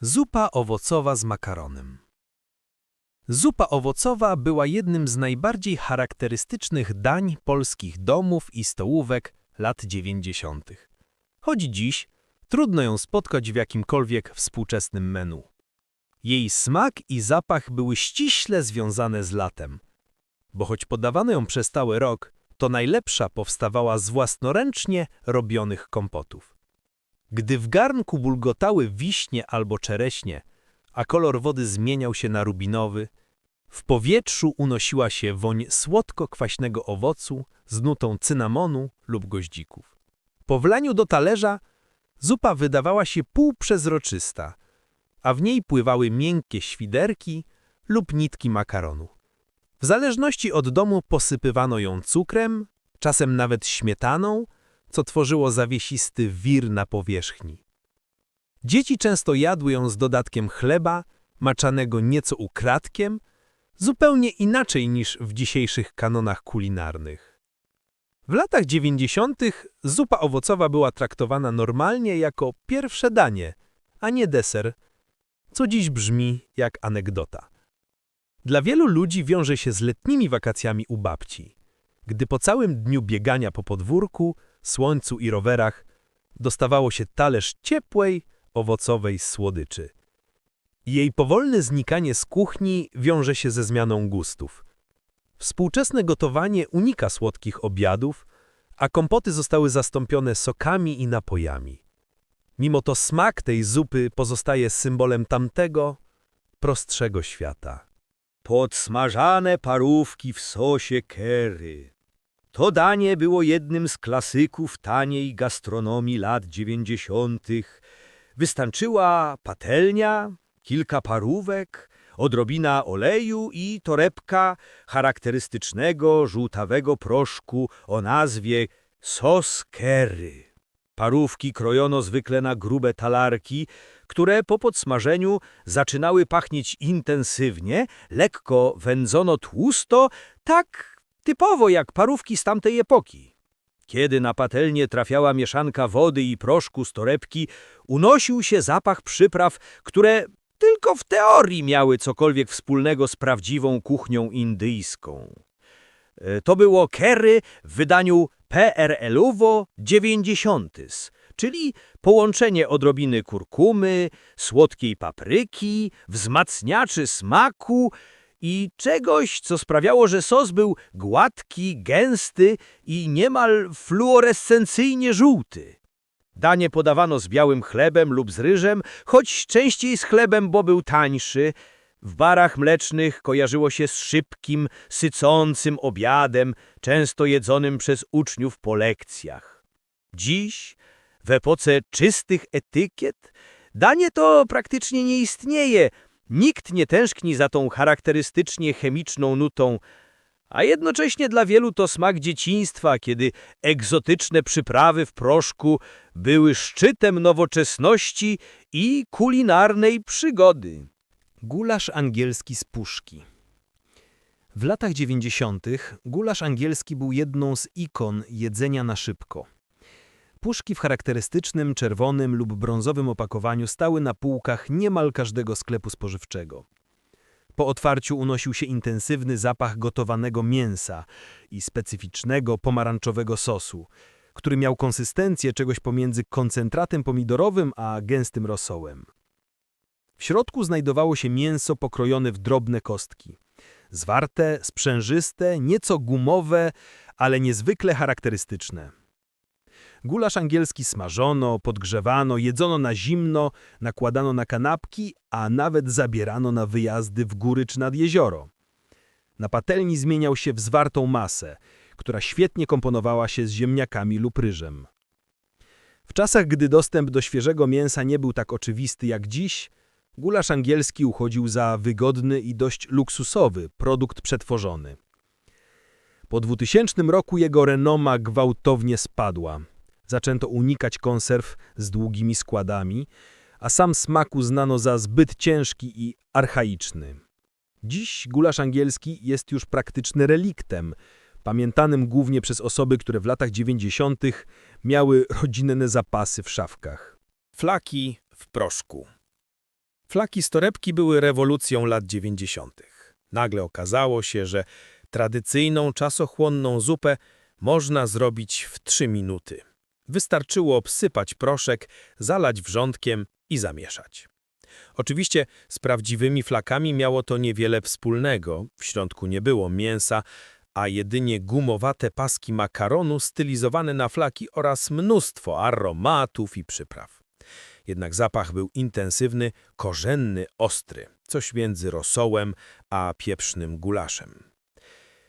Zupa owocowa z makaronem. Zupa owocowa była jednym z najbardziej charakterystycznych dań polskich domów i stołówek lat 90. Choć dziś trudno ją spotkać w jakimkolwiek współczesnym menu. Jej smak i zapach były ściśle związane z latem, bo choć podawano ją przez cały rok, to najlepsza powstawała z własnoręcznie robionych kompotów. Gdy w garnku bulgotały wiśnie albo czereśnie, a kolor wody zmieniał się na rubinowy, w powietrzu unosiła się woń słodko-kwaśnego owocu z nutą cynamonu lub goździków. Po wlaniu do talerza zupa wydawała się półprzezroczysta, a w niej pływały miękkie świderki lub nitki makaronu. W zależności od domu posypywano ją cukrem, czasem nawet śmietaną, co tworzyło zawiesisty wir na powierzchni. Dzieci często jadły ją z dodatkiem chleba, maczanego nieco ukradkiem, zupełnie inaczej niż w dzisiejszych kanonach kulinarnych. W latach 90. zupa owocowa była traktowana normalnie jako pierwsze danie, a nie deser, co dziś brzmi jak anegdota. Dla wielu ludzi wiąże się z letnimi wakacjami u babci, gdy po całym dniu biegania po podwórku, słońcu i rowerach dostawało się talerz ciepłej, owocowej słodyczy. Jej powolne znikanie z kuchni wiąże się ze zmianą gustów. Współczesne gotowanie unika słodkich obiadów, a kompoty zostały zastąpione sokami i napojami. Mimo to smak tej zupy pozostaje symbolem tamtego, prostszego świata. Podsmażane parówki w sosie curry. To danie było jednym z klasyków taniej gastronomii lat dziewięćdziesiątych. Wystarczyła patelnia, kilka parówek, odrobina oleju i torebka charakterystycznego żółtawego proszku o nazwie sos curry. Parówki krojono zwykle na grube talarki, które po podsmażeniu zaczynały pachnieć intensywnie, lekko wędzono tłusto, tak typowo jak parówki z tamtej epoki. Kiedy na patelnię trafiała mieszanka wody i proszku z torebki, unosił się zapach przypraw, które tylko w teorii miały cokolwiek wspólnego z prawdziwą kuchnią indyjską. E, To było curry w wydaniu PRL-owo 90, czyli połączenie odrobiny kurkumy, słodkiej papryki, wzmacniaczy smaku i czegoś, co sprawiało, że sos był gładki, gęsty i niemal fluorescencyjnie żółty. Danie podawano z białym chlebem lub z ryżem, choć częściej z chlebem, bo był tańszy. W barach mlecznych kojarzyło się z szybkim, sycącym obiadem, często jedzonym przez uczniów po lekcjach. Dziś, w epoce czystych etykiet, danie to praktycznie nie istnieje. Nikt nie tęskni za tą charakterystycznie chemiczną nutą, a jednocześnie dla wielu to smak dzieciństwa, kiedy egzotyczne przyprawy w proszku były szczytem nowoczesności i kulinarnej przygody. Gulasz angielski z puszki. W latach 90. gulasz angielski był jedną z ikon jedzenia na szybko. Puszki w charakterystycznym czerwonym lub brązowym opakowaniu stały na półkach niemal każdego sklepu spożywczego. Po otwarciu unosił się intensywny zapach gotowanego mięsa i specyficznego pomarańczowego sosu, który miał konsystencję czegoś pomiędzy koncentratem pomidorowym a gęstym rosołem. W środku znajdowało się mięso pokrojone w drobne kostki. Zwarte, sprzężyste, nieco gumowe, ale niezwykle charakterystyczne. Gulasz angielski smażono, podgrzewano, jedzono na zimno, nakładano na kanapki, a nawet zabierano na wyjazdy w góry czy nad jezioro. Na patelni zmieniał się w zwartą masę, która świetnie komponowała się z ziemniakami lub ryżem. W czasach, gdy dostęp do świeżego mięsa nie był tak oczywisty jak dziś, gulasz angielski uchodził za wygodny i dość luksusowy produkt przetworzony. Po 2000 roku jego renoma gwałtownie spadła. Zaczęto unikać konserw z długimi składami, a sam smak uznano za zbyt ciężki i archaiczny. Dziś gulasz angielski jest już praktyczny reliktem, pamiętanym głównie przez osoby, które w latach 90. miały rodzinne zapasy w szafkach. Flaki w proszku. Flaki z torebki były rewolucją lat 90. Nagle okazało się, że tradycyjną, czasochłonną zupę można zrobić w 3 minuty. Wystarczyło obsypać proszek, zalać wrzątkiem i zamieszać. Oczywiście z prawdziwymi flakami miało to niewiele wspólnego, w środku nie było mięsa, a jedynie gumowate paski makaronu stylizowane na flaki oraz mnóstwo aromatów i przypraw. Jednak zapach był intensywny, korzenny, ostry, coś między rosołem a pieprznym gulaszem.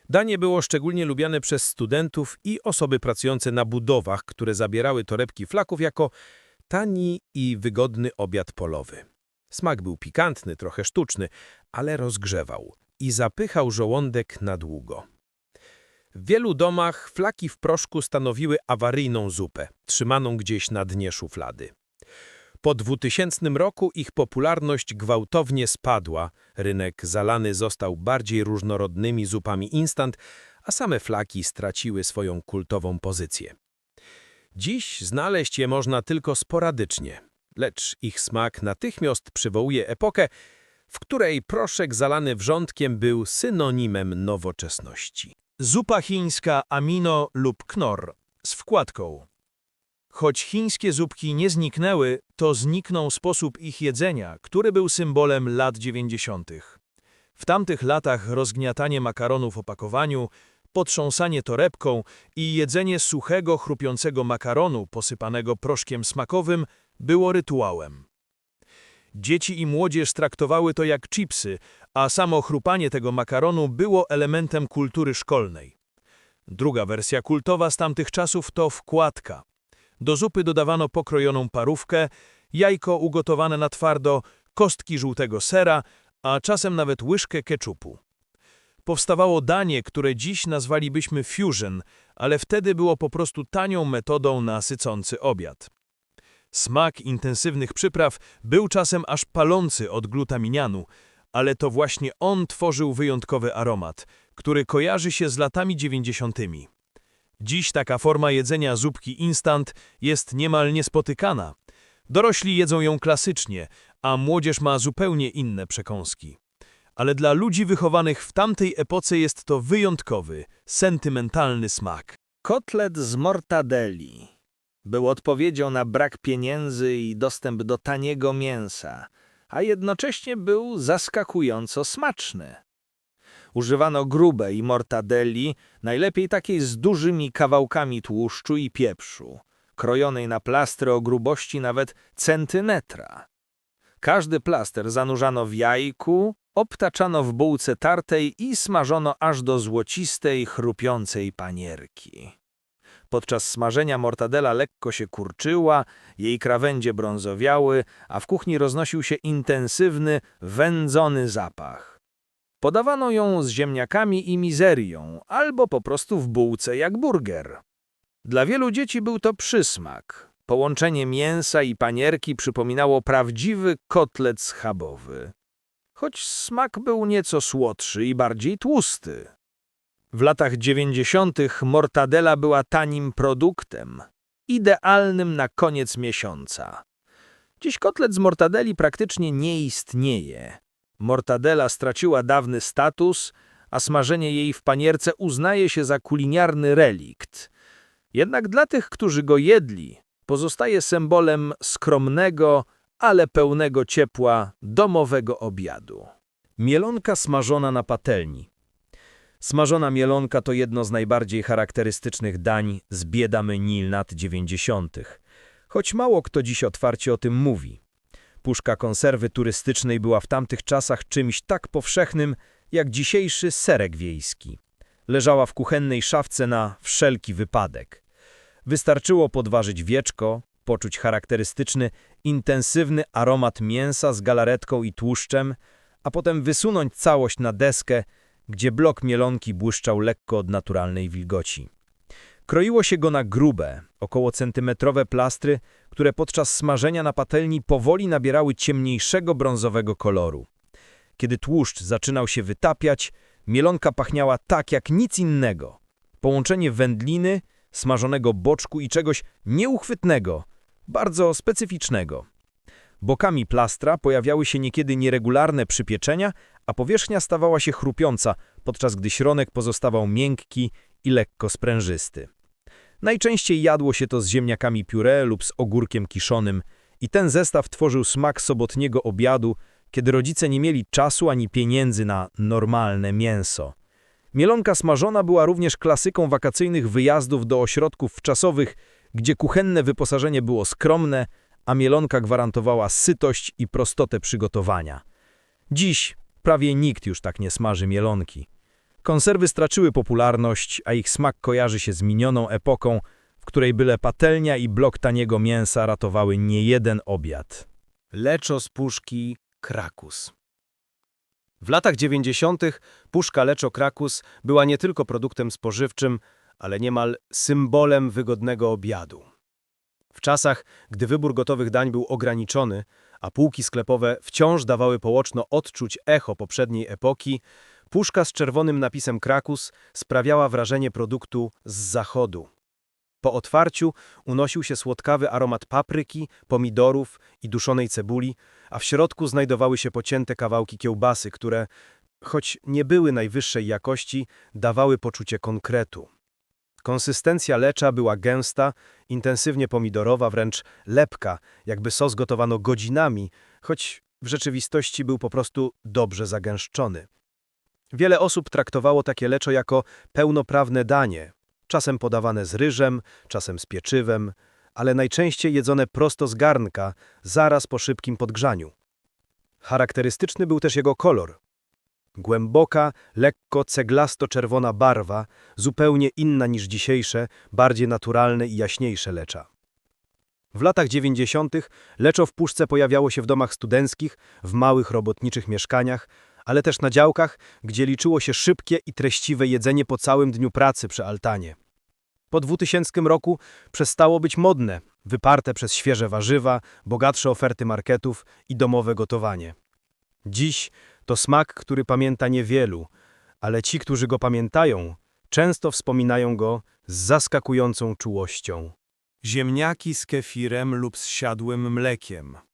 Danie było szczególnie lubiane przez studentów i osoby pracujące na budowach, które zabierały torebki flaków jako tani i wygodny obiad polowy. Smak był pikantny, trochę sztuczny, ale rozgrzewał i zapychał żołądek na długo. W wielu domach flaki w proszku stanowiły awaryjną zupę, trzymaną gdzieś na dnie szuflady. Po 2000 roku ich popularność gwałtownie spadła, rynek zalany został bardziej różnorodnymi zupami instant, a same flaki straciły swoją kultową pozycję. Dziś znaleźć je można tylko sporadycznie, lecz ich smak natychmiast przywołuje epokę, w której proszek zalany wrzątkiem był synonimem nowoczesności. Zupa chińska amino lub knor z wkładką. Choć chińskie zupki nie zniknęły, to zniknął sposób ich jedzenia, który był symbolem lat 90. W tamtych latach rozgniatanie makaronu w opakowaniu, potrząsanie torebką i jedzenie suchego, chrupiącego makaronu posypanego proszkiem smakowym było rytuałem. Dzieci i młodzież traktowały to jak chipsy, a samo chrupanie tego makaronu było elementem kultury szkolnej. Druga wersja kultowa z tamtych czasów to wkładka. Do zupy dodawano pokrojoną parówkę, jajko ugotowane na twardo, kostki żółtego sera, a czasem nawet łyżkę keczupu. Powstawało danie, które dziś nazwalibyśmy fusion, ale wtedy było po prostu tanią metodą na sycący obiad. Smak intensywnych przypraw był czasem aż palący od glutaminianu, ale to właśnie on tworzył wyjątkowy aromat, który kojarzy się z latami dziewięćdziesiątymi. Dziś taka forma jedzenia zupki instant jest niemal niespotykana. Dorośli jedzą ją klasycznie, a młodzież ma zupełnie inne przekąski. Ale dla ludzi wychowanych w tamtej epoce jest to wyjątkowy, sentymentalny smak. Kotlet z mortadelli był odpowiedzią na brak pieniędzy i dostęp do taniego mięsa, a jednocześnie był zaskakująco smaczny. Używano grubej mortadelli, najlepiej takiej z dużymi kawałkami tłuszczu i pieprzu, krojonej na plastry o grubości nawet centymetra. Każdy plaster zanurzano w jajku, obtaczano w bułce tartej i smażono aż do złocistej, chrupiącej panierki. Podczas smażenia mortadela lekko się kurczyła, jej krawędzie brązowiały, a w kuchni roznosił się intensywny, wędzony zapach. Podawano ją z ziemniakami i mizerią, albo po prostu w bułce jak burger. Dla wielu dzieci był to przysmak. Połączenie mięsa i panierki przypominało prawdziwy kotlet schabowy. Choć smak był nieco słodszy i bardziej tłusty. W latach 90. mortadela była tanim produktem, idealnym na koniec miesiąca. Dziś kotlet z mortadeli praktycznie nie istnieje. Mortadela straciła dawny status, a smażenie jej w panierce uznaje się za kuliniarny relikt. Jednak dla tych, którzy go jedli, pozostaje symbolem skromnego, ale pełnego ciepła domowego obiadu. Mielonka smażona na patelni. Smażona mielonka to jedno z najbardziej charakterystycznych dań z bieda menu lat 90. Choć mało kto dziś otwarcie o tym mówi. Puszka konserwy turystycznej była w tamtych czasach czymś tak powszechnym, jak dzisiejszy serek wiejski. Leżała w kuchennej szafce na wszelki wypadek. Wystarczyło podważyć wieczko, poczuć charakterystyczny, intensywny aromat mięsa z galaretką i tłuszczem, a potem wysunąć całość na deskę, gdzie blok mielonki błyszczał lekko od naturalnej wilgoci. Kroiło się go na grube, około centymetrowe plastry, które podczas smażenia na patelni powoli nabierały ciemniejszego brązowego koloru. Kiedy tłuszcz zaczynał się wytapiać, mielonka pachniała tak jak nic innego. Połączenie wędliny, smażonego boczku i czegoś nieuchwytnego, bardzo specyficznego. Bokami plastra pojawiały się niekiedy nieregularne przypieczenia, a powierzchnia stawała się chrupiąca, podczas gdy środek pozostawał miękki i lekko sprężysty. Najczęściej jadło się to z ziemniakami puree lub z ogórkiem kiszonym i ten zestaw tworzył smak sobotniego obiadu, kiedy rodzice nie mieli czasu ani pieniędzy na normalne mięso. Mielonka smażona była również klasyką wakacyjnych wyjazdów do ośrodków wczasowych, gdzie kuchenne wyposażenie było skromne, a mielonka gwarantowała sytość i prostotę przygotowania. Dziś prawie nikt już tak nie smaży mielonki. Konserwy straciły popularność, a ich smak kojarzy się z minioną epoką, w której byle patelnia i blok taniego mięsa ratowały niejeden obiad. Leczo z puszki Krakus. W latach 90. puszka Leczo Krakus była nie tylko produktem spożywczym, ale niemal symbolem wygodnego obiadu. W czasach, gdy wybór gotowych dań był ograniczony, a półki sklepowe wciąż dawały połoczno odczuć echo poprzedniej epoki, puszka z czerwonym napisem Krakus sprawiała wrażenie produktu z zachodu. Po otwarciu unosił się słodkawy aromat papryki, pomidorów i duszonej cebuli, a w środku znajdowały się pocięte kawałki kiełbasy, które, choć nie były najwyższej jakości, dawały poczucie konkretu. Konsystencja lecza była gęsta, intensywnie pomidorowa, wręcz lepka, jakby sos gotowano godzinami, choć w rzeczywistości był po prostu dobrze zagęszczony. Wiele osób traktowało takie leczo jako pełnoprawne danie, czasem podawane z ryżem, czasem z pieczywem, ale najczęściej jedzone prosto z garnka, zaraz po szybkim podgrzaniu. Charakterystyczny był też jego kolor. Głęboka, lekko ceglasto-czerwona barwa, zupełnie inna niż dzisiejsze, bardziej naturalne i jaśniejsze lecza. W latach 90. leczo w puszce pojawiało się w domach studenckich, w małych robotniczych mieszkaniach, ale też na działkach, gdzie liczyło się szybkie i treściwe jedzenie po całym dniu pracy przy altanie. Po 2000 roku przestało być modne, wyparte przez świeże warzywa, bogatsze oferty marketów i domowe gotowanie. Dziś to smak, który pamięta niewielu, ale ci, którzy go pamiętają, często wspominają go z zaskakującą czułością. Ziemniaki z kefirem lub z siadłym mlekiem.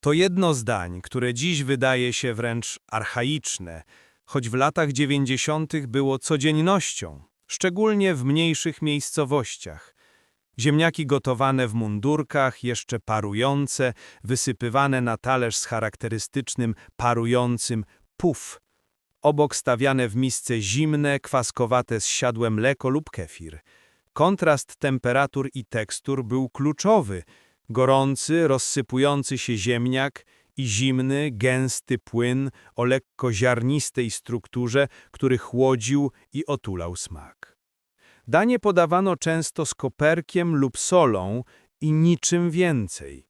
To jedno z dań, które dziś wydaje się wręcz archaiczne, choć w latach dziewięćdziesiątych było codziennością, szczególnie w mniejszych miejscowościach. Ziemniaki gotowane w mundurkach, jeszcze parujące, wysypywane na talerz z charakterystycznym, parującym puf. Obok stawiane w misce zimne, kwaskowate z siadłem mleko lub kefir. Kontrast temperatur i tekstur był kluczowy. Gorący, rozsypujący się ziemniak i zimny, gęsty płyn o lekko ziarnistej strukturze, który chłodził i otulał smak. Danie podawano często z koperkiem lub solą i niczym więcej.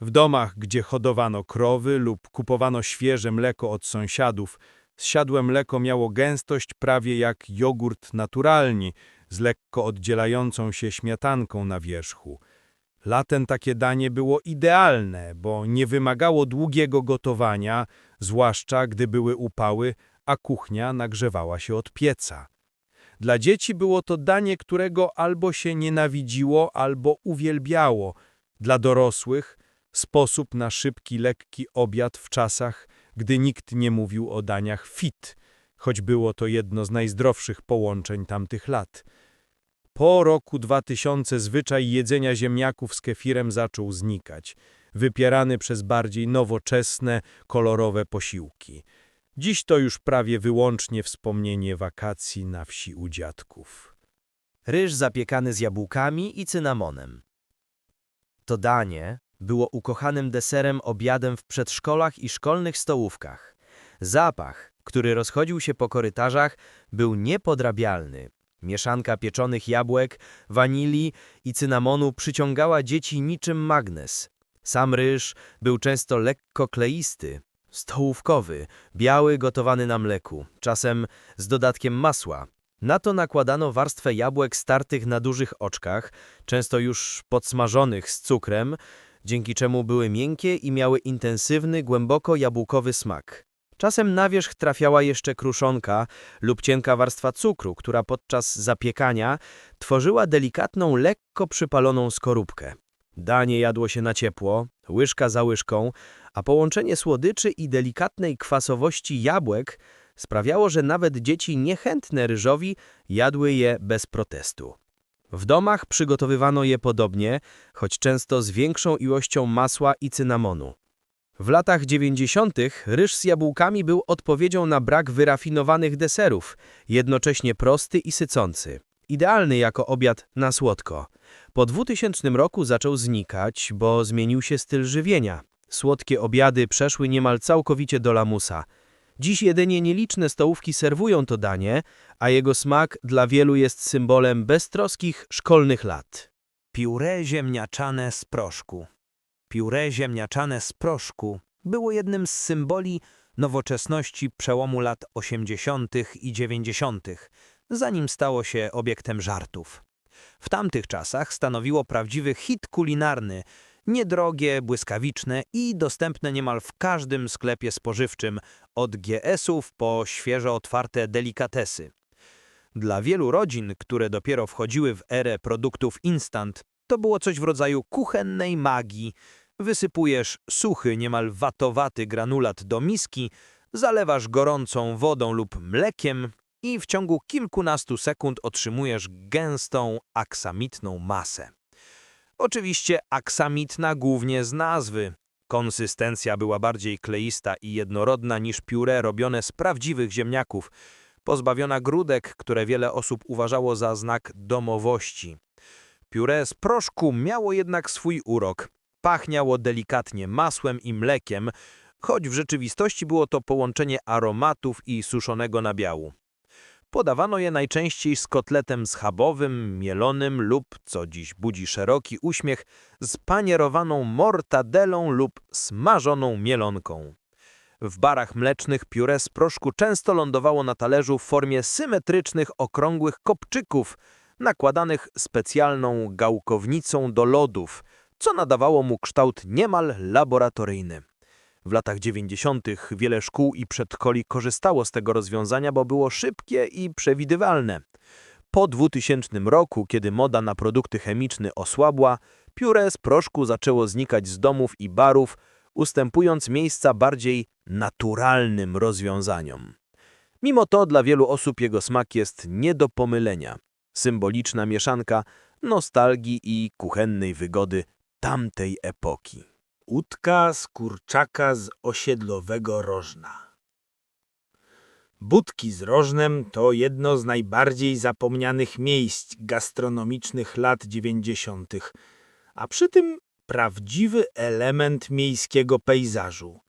W domach, gdzie hodowano krowy lub kupowano świeże mleko od sąsiadów, zsiadłe mleko miało gęstość prawie jak jogurt naturalni, z lekko oddzielającą się śmietanką na wierzchu. Latem takie danie było idealne, bo nie wymagało długiego gotowania, zwłaszcza gdy były upały, a kuchnia nagrzewała się od pieca. Dla dzieci było to danie, którego albo się nienawidziło, albo uwielbiało. Dla dorosłych sposób na szybki, lekki obiad w czasach, gdy nikt nie mówił o daniach fit, choć było to jedno z najzdrowszych połączeń tamtych lat. Po roku 2000 zwyczaj jedzenia ziemniaków z kefirem zaczął znikać, wypierany przez bardziej nowoczesne, kolorowe posiłki. Dziś to już prawie wyłącznie wspomnienie wakacji na wsi u dziadków. ryż zapiekany z jabłkami i cynamonem. To danie było ukochanym deserem obiadem w przedszkolach i szkolnych stołówkach. Zapach, który rozchodził się po korytarzach, był niepodrabialny. Mieszanka pieczonych jabłek, wanilii i cynamonu przyciągała dzieci niczym magnes. Sam ryż był często lekko kleisty, stołówkowy, biały, gotowany na mleku, czasem z dodatkiem masła. Na to nakładano warstwę jabłek startych na dużych oczkach, często już podsmażonych z cukrem, dzięki czemu były miękkie i miały intensywny, głęboko jabłkowy smak. Czasem na wierzch trafiała jeszcze kruszonka lub cienka warstwa cukru, która podczas zapiekania tworzyła delikatną, lekko przypaloną skorupkę. Danie jadło się na ciepło, łyżka za łyżką, a połączenie słodyczy i delikatnej kwasowości jabłek sprawiało, że nawet dzieci niechętne ryżowi jadły je bez protestu. W domach przygotowywano je podobnie, choć często z większą ilością masła i cynamonu. W latach 90. ryż z jabłkami był odpowiedzią na brak wyrafinowanych deserów, jednocześnie prosty i sycący. Idealny jako obiad na słodko. Po 2000 roku zaczął znikać, bo zmienił się styl żywienia. Słodkie obiady przeszły niemal całkowicie do lamusa. Dziś jedynie nieliczne stołówki serwują to danie, a jego smak dla wielu jest symbolem beztroskich szkolnych lat. Pióre ziemniaczane z proszku. Pióre ziemniaczane z proszku było jednym z symboli nowoczesności przełomu lat 80. i 90., zanim stało się obiektem żartów. W tamtych czasach stanowiło prawdziwy hit kulinarny, niedrogie, błyskawiczne i dostępne niemal w każdym sklepie spożywczym, od GS-ów po świeżo otwarte delikatesy. Dla wielu rodzin, które dopiero wchodziły w erę produktów instant, to było coś w rodzaju kuchennej magii. Wysypujesz suchy, niemal watowaty granulat do miski, zalewasz gorącą wodą lub mlekiem i w ciągu kilkunastu sekund otrzymujesz gęstą, aksamitną masę. Oczywiście aksamitna głównie z nazwy. Konsystencja była bardziej kleista i jednorodna niż pióre robione z prawdziwych ziemniaków, pozbawiona grudek, które wiele osób uważało za znak domowości. Pióre z proszku miało jednak swój urok. Pachniało delikatnie masłem i mlekiem, choć w rzeczywistości było to połączenie aromatów i suszonego nabiału. Podawano je najczęściej z kotletem schabowym, mielonym lub, co dziś budzi szeroki uśmiech, z panierowaną mortadelą lub smażoną mielonką. W barach mlecznych pióre z proszku często lądowało na talerzu w formie symetrycznych, okrągłych kopczyków, nakładanych specjalną gałkownicą do lodów, co nadawało mu kształt niemal laboratoryjny. W latach 90. wiele szkół i przedszkoli korzystało z tego rozwiązania, bo było szybkie i przewidywalne. Po 2000 roku, kiedy moda na produkty chemiczne osłabła, pióre z proszku zaczęło znikać z domów i barów, ustępując miejsca bardziej naturalnym rozwiązaniom. Mimo to dla wielu osób jego smak jest nie do pomylenia. Symboliczna mieszanka nostalgii i kuchennej wygody tamtej epoki. Udka z kurczaka z osiedlowego rożna. Budki z rożnem to jedno z najbardziej zapomnianych miejsc gastronomicznych lat dziewięćdziesiątych, a przy tym prawdziwy element miejskiego pejzażu.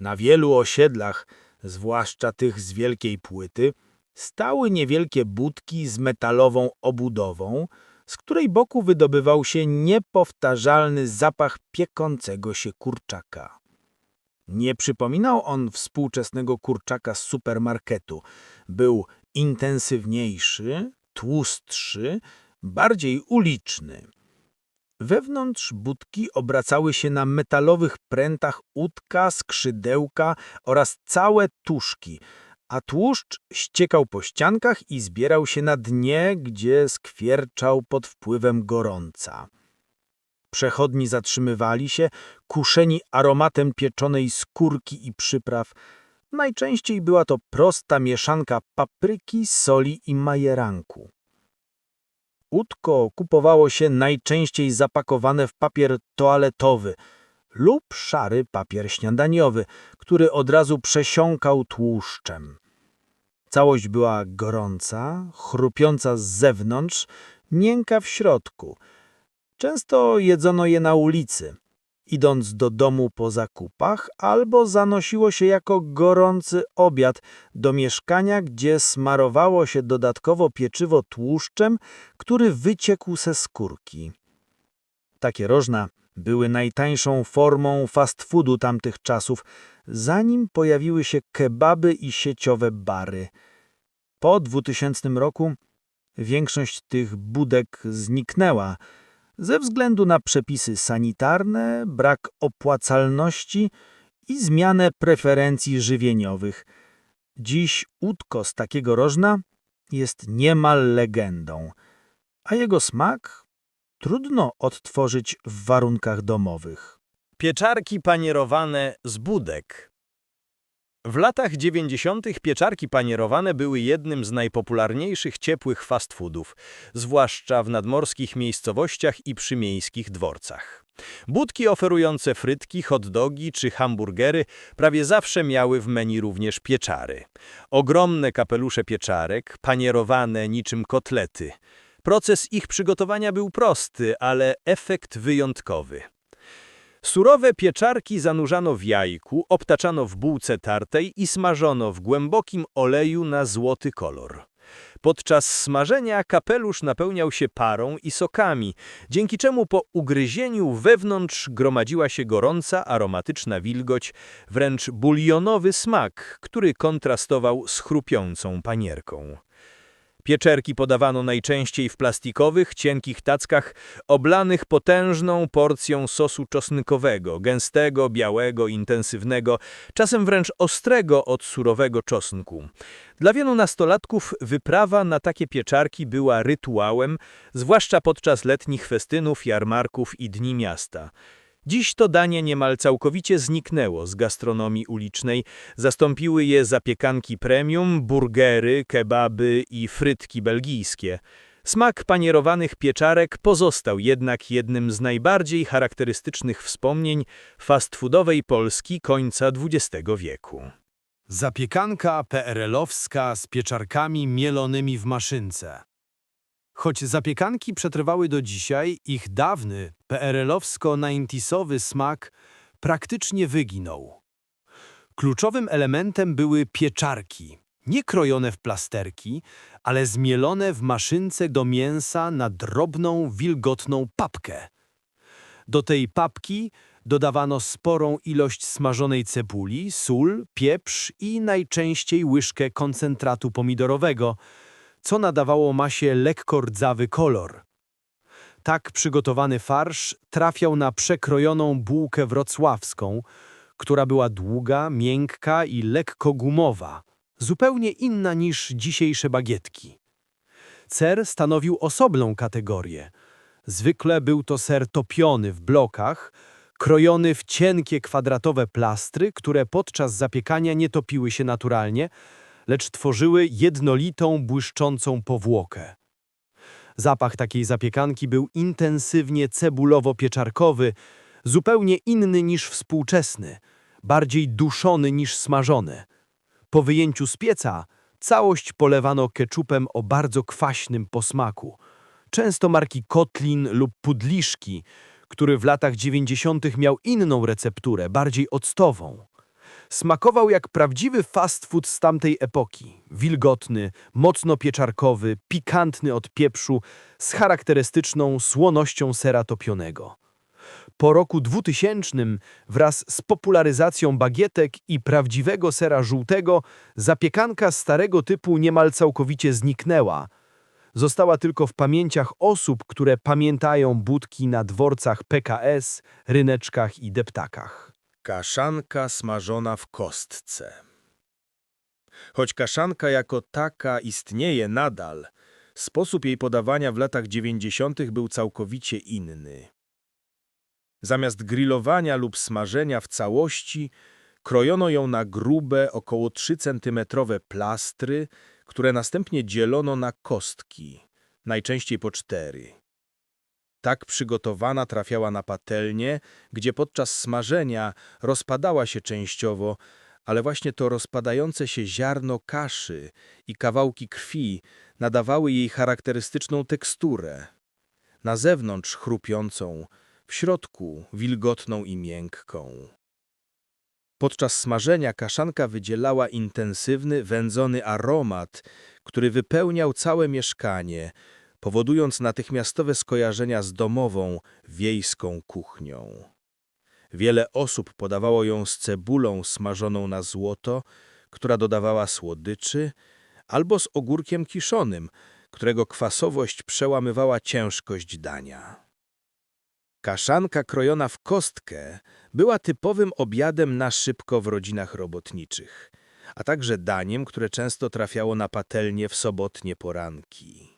Na wielu osiedlach, zwłaszcza tych z wielkiej płyty, stały niewielkie budki z metalową obudową, z której boku wydobywał się niepowtarzalny zapach piekącego się kurczaka. Nie przypominał on współczesnego kurczaka z supermarketu. Był intensywniejszy, tłustszy, bardziej uliczny. Wewnątrz budki obracały się na metalowych prętach udka, skrzydełka oraz całe tuszki, a tłuszcz ściekał po ściankach i zbierał się na dnie, gdzie skwierczał pod wpływem gorąca. Przechodni zatrzymywali się, kuszeni aromatem pieczonej skórki i przypraw. Najczęściej była to prosta mieszanka papryki, soli i majeranku. Udko kupowało się najczęściej zapakowane w papier toaletowy lub szary papier śniadaniowy, który od razu przesiąkał tłuszczem. Całość była gorąca, chrupiąca z zewnątrz, miękka w środku. Często jedzono je na ulicy, idąc do domu po zakupach, albo zanosiło się jako gorący obiad do mieszkania, gdzie smarowało się dodatkowo pieczywo tłuszczem, który wyciekł ze skórki. Takie rożna były najtańszą formą fast foodu tamtych czasów, zanim pojawiły się kebaby i sieciowe bary. Po 2000 roku większość tych budek zniknęła ze względu na przepisy sanitarne, brak opłacalności i zmianę preferencji żywieniowych. Dziś udko z takiego rożna jest niemal legendą, a jego smak trudno odtworzyć w warunkach domowych. Pieczarki panierowane z budek. W latach 90. pieczarki panierowane były jednym z najpopularniejszych ciepłych fast foodów, zwłaszcza w nadmorskich miejscowościach i przymiejskich dworcach. Budki oferujące frytki, hot dogi czy hamburgery prawie zawsze miały w menu również pieczary. Ogromne kapelusze pieczarek, panierowane niczym kotlety. Proces ich przygotowania był prosty, ale efekt wyjątkowy. Surowe pieczarki zanurzano w jajku, obtaczano w bułce tartej i smażono w głębokim oleju na złoty kolor. Podczas smażenia kapelusz napełniał się parą i sokami, dzięki czemu po ugryzieniu wewnątrz gromadziła się gorąca, aromatyczna wilgoć, wręcz bulionowy smak, który kontrastował z chrupiącą panierką. Pieczerki podawano najczęściej w plastikowych, cienkich tackach oblanych potężną porcją sosu czosnkowego, gęstego, białego, intensywnego, czasem wręcz ostrego od surowego czosnku. Dla wielu nastolatków wyprawa na takie pieczarki była rytuałem, zwłaszcza podczas letnich festynów, jarmarków i dni miasta. Dziś to danie niemal całkowicie zniknęło z gastronomii ulicznej, zastąpiły je zapiekanki premium, burgery, kebaby i frytki belgijskie. Smak panierowanych pieczarek pozostał jednak jednym z najbardziej charakterystycznych wspomnień fast foodowej Polski końca XX wieku. Zapiekanka PRL-owska z pieczarkami mielonymi w maszynce. Choć zapiekanki przetrwały do dzisiaj, ich dawny, PRL-owsko-90sowy smak praktycznie wyginął. Kluczowym elementem były pieczarki, nie krojone w plasterki, ale zmielone w maszynce do mięsa na drobną, wilgotną papkę. Do tej papki dodawano sporą ilość smażonej cebuli, sól, pieprz i najczęściej łyżkę koncentratu pomidorowego, co nadawało masie lekko rdzawy kolor. Tak przygotowany farsz trafiał na przekrojoną bułkę wrocławską, która była długa, miękka i lekko gumowa, zupełnie inna niż dzisiejsze bagietki. Ser stanowił osobną kategorię. Zwykle był to ser topiony w blokach, krojony w cienkie kwadratowe plastry, które podczas zapiekania nie topiły się naturalnie, lecz tworzyły jednolitą, błyszczącą powłokę. Zapach takiej zapiekanki był intensywnie cebulowo-pieczarkowy, zupełnie inny niż współczesny, bardziej duszony niż smażony. Po wyjęciu z pieca całość polewano keczupem o bardzo kwaśnym posmaku, często marki Kotlin lub Pudliszki, który w latach 90. miał inną recepturę, bardziej octową. Smakował jak prawdziwy fast food z tamtej epoki. Wilgotny, mocno pieczarkowy, pikantny od pieprzu, z charakterystyczną słonością sera topionego. Po roku 2000 wraz z popularyzacją bagietek i prawdziwego sera żółtego zapiekanka starego typu niemal całkowicie zniknęła. Została tylko w pamięciach osób, które pamiętają budki na dworcach PKS, ryneczkach i deptakach. Kaszanka smażona w kostce. Choć kaszanka jako taka istnieje nadal, sposób jej podawania w latach 90. był całkowicie inny. Zamiast grillowania lub smażenia w całości, krojono ją na grube, około 3 cm plastry, które następnie dzielono na kostki, najczęściej po cztery. Tak przygotowana trafiała na patelnię, gdzie podczas smażenia rozpadała się częściowo, ale właśnie to rozpadające się ziarno kaszy i kawałki krwi nadawały jej charakterystyczną teksturę. Na zewnątrz chrupiącą, w środku wilgotną i miękką. Podczas smażenia kaszanka wydzielała intensywny, wędzony aromat, który wypełniał całe mieszkanie, powodując natychmiastowe skojarzenia z domową, wiejską kuchnią. Wiele osób podawało ją z cebulą smażoną na złoto, która dodawała słodyczy, albo z ogórkiem kiszonym, którego kwasowość przełamywała ciężkość dania. Kaszanka krojona w kostkę była typowym obiadem na szybko w rodzinach robotniczych, a także daniem, które często trafiało na patelnię w sobotnie poranki.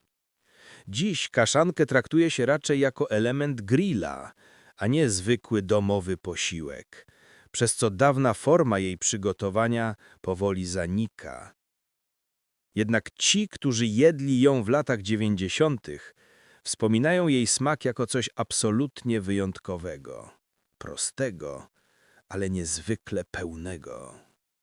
Dziś kaszankę traktuje się raczej jako element grilla, a nie zwykły domowy posiłek, przez co dawna forma jej przygotowania powoli zanika. Jednak ci, którzy jedli ją w latach dziewięćdziesiątych, wspominają jej smak jako coś absolutnie wyjątkowego, prostego, ale niezwykle pełnego.